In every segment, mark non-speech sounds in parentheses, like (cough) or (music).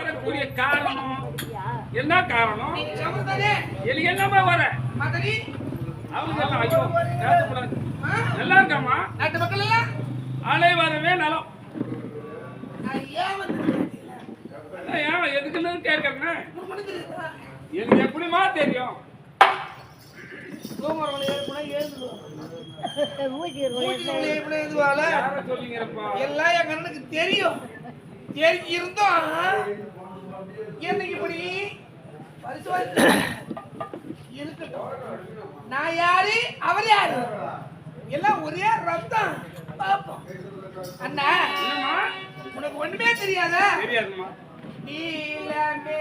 வரக்கூடிய காரணம்? என்ன காரணம்? எலி எல்லாமே வர? அவங்க எல்லாம் ஐயோ? நல்லா இருக்காமா நாட்டு மக்கள்? எல்லாம் அலை வரவே நலம். ஏன் எதுக்குன்னு கேட்கறேன்? எனக்கு எப்படிமா தெரியும்? (laughs) எல்லாம் என் கண்ணுக்கு தெரியும். இருந்தோம் என்னைக்கு இப்படி? இருக்கட்டும் நான் யாரு? அவர் யாரு? எல்லாம் ஒரே ரத்தம். பாப்போம். அண்ணா உனக்கு ஒண்ணுமே தெரியாதா? தெரியாதுமா நீலமே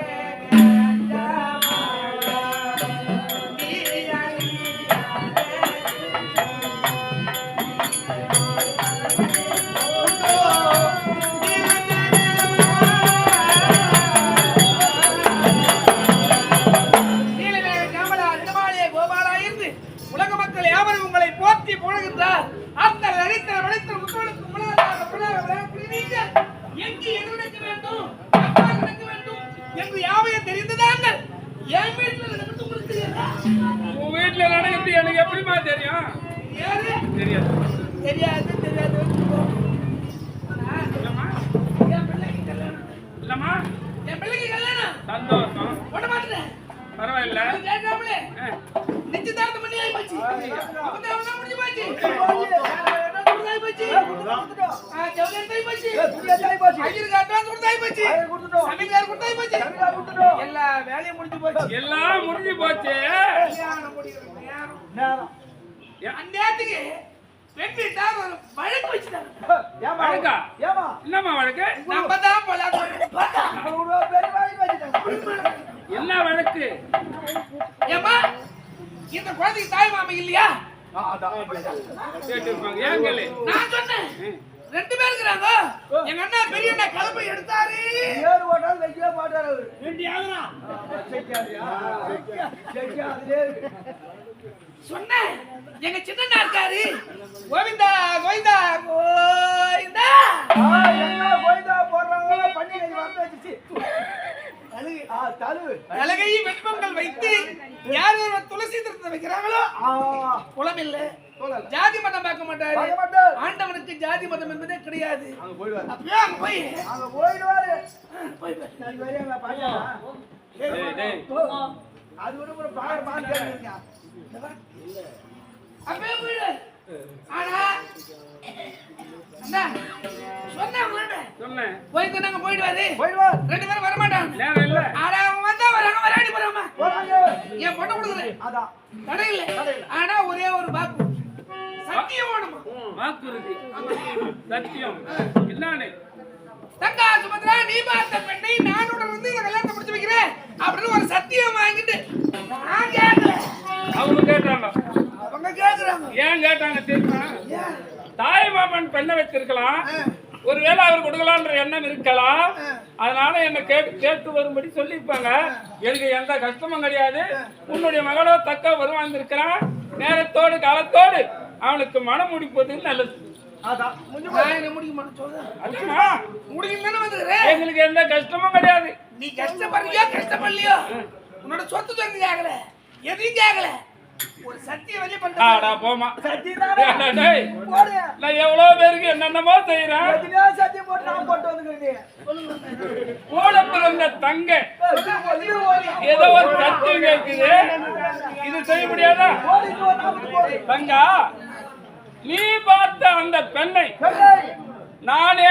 புகழ்கின்றார் அந்த நடித்த நடித்த முத்தோளுக்கு முன்னாள் நீங்கள் எங்கு எதிர்க்க வேண்டும்? எவ்வாறு நடக்க வேண்டும் என்று யாவையும் தெரிந்ததாங்கள் என் வீட்டில் நடந்து உங்களுக்கு தெரியாதா? உன் வீட்டுல நடக்கிறது எனக்கு எப்படிமா தெரியும்? தெரியாது. தெரியாது தெரியாது இல்லம்மா. என் பிள்ளைக்கு கல்யாணம்? சந்தோஷம். எல்லா வேலையும் முடிஞ்சு போச்சு. எல்லாம் முடிஞ்சு போச்சு. அந்நேரத்துக்கு பெண் வீட்டார் ஒரு வழக்கு வச்சுட்டாங்க. வழக்கா? என்னம்மா வழக்கு? நம்ம தான் போலாம் என்ன வழக்கு? ஏம்மா இந்த குழந்தைக்கு தாய் மாமா இல்லையா? நான் சொன்னேன். ரெண்டு பேர் இருக்கிறாங்க. எங்க அண்ணா பெரிய அண்ணா கலப்பை எடுத்தாரு. ரெண்டு ஆகுறா சொன்னேன். எங்க சின்ன அண்ணா இருக்காரு. கோவிந்தா கோவிந்தா கோவிந்தா. அழகை வெண்பொங்கல் வைத்து யார் ஒருவர் துளசி திருத்த வைக்கிறாங்களோ குளம் இல்ல ஜாதி மதம் பார்க்க மாட்டாரு. ஆண்டவனுக்கு ஜாதி மதம் என்பதே கிடையாது. போய். போய் பாரு. டேய், டேய். அப்பயே போயிடு. ஆனா சொன்னேன் உங்கள்ட்ட. சொன்னேன். போய் சொன்னாங்க போயிடுவாரு. ரெண்டு பேரும் என் பொண்ணை கொடுக்கல? தடை இல்ல ஆனா ஒரே ஒரு பாக்கு சத்தியம் வேணுமா? வாக்குறுதி சத்தியம். என்னன்னு தங்கா சுமத்ரா நீ பார்த்த பெண்ணை நானோட வந்து இந்த கல்யாணத்தை முடிச்சு வைக்கிறேன் அப்படின்னு ஒரு சத்தியம் வாங்கிட்டு நான் கேட்கல. அவங்க கேட்டாங்க அவங்க கேக்குறாங்க ஏன் கேட்டாங்க தெரியுமா? தாய் மாமன் பெண்ணை வச்சிருக்கலாம். ஒருவேளை அவர் கொடுக்கலான்ற எண்ணம் இருக்கலாம் அதனால என்ன கேட்டு கேட்டு வரும்படி சொல்லியிருப்பாங்க. எனக்கு எந்த கஷ்டமும் கிடையாது. உன்னுடைய மகளோ தக்க வருவாந்திருக்கிறான் நேரத்தோடு காலத்தோடு அவனுக்கு மனம் முடிப்பது நல்லது. எங்களுக்கு எந்த கஷ்டமும் கிடையாது. நீ கஷ்டப்படுறியோ கஷ்டப்படலையோ? உன்னோட சொத்து சொத்து கேட்கல. எதையும் கேட்கல. ஆடா போமா. நான் எவ்வளவு பேருக்கு என்னென்னமோ செய்யறேன் கூட பிறந்த தங்க. ஏதோ ஒரு சத்தியம் கேட்குது. இது செய்ய முடியாதா? தங்கா நீ பார்த்த அந்த பெண்ணை. நானே